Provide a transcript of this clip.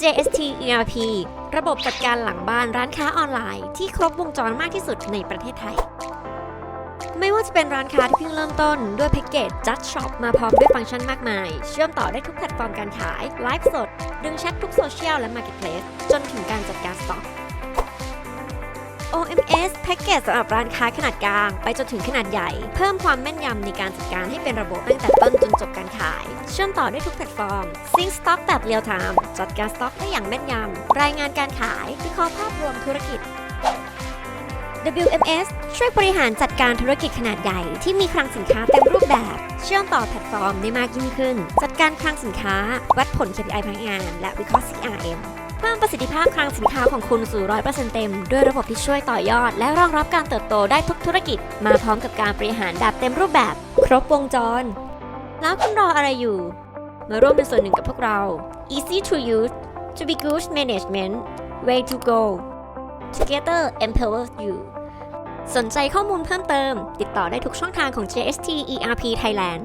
JST ERP ระบบจัดการหลังบ้านร้านค้าออนไลน์ ที่ครบวงจรมากที่สุดในประเทศไทย ไม่ว่าจะเป็นร้านค้าที่เพิ่งเริ่มต้น ด้วยแพ็กเกจ Just Shop มาพร้อมด้วยฟังก์ชันมากมาย เชื่อมต่อได้ทุกแพลตฟอร์มการขาย ไลฟ์สด ดึงแชททุกโซเชียลและ Marketplace จนถึงการจัดการสต็อก OMS แพ็กเกจสำหรับร้านค้าขนาดกลาง ไปจนถึงขนาดใหญ่ เพิ่มความแม่นยำในการจัดการให้เป็นระบบตั้งแต่ต้นจนจบการขาย เชื่อมต่อได้ทุกแพลตฟอร์ม ซิงสต็อกแบบเรียลไทม์จัดการสต็อกได้อย่างแม่นยำ รายงานการขายวิเคราะห์ภาพรวมธุรกิจ WMS ช่วยบริหารจัดการธุรกิจขนาดใหญ่ที่มีคลังสินค้าเต็มรูปแบบ เชื่อมต่อแพลตฟอร์มได้มากยิ่งขึ้น จัดการคลังสินค้า วัดผล KPI พนักงาน และวิเคราะห์ CRM พิ่มประสิทธิภาพคลังสินค้าของคุณสู่100%เต็ม ด้วยระบบที่ช่วยต่อยอด และรองรับการเติบโตได้ทุกธุรกิจ มาพร้อมกับการบริหารแบบเต็มรูปแบบ ครบวงจร แล้วคุณรออะไรอยู่ มาร่วมเป็นส่วนหนึ่งกับพวกเรา Easy to use to be good management way to go together empower you สนใจข้อมูลเพิ่มเติม ติดต่อได้ทุกช่องทางของ JST ERP Thailand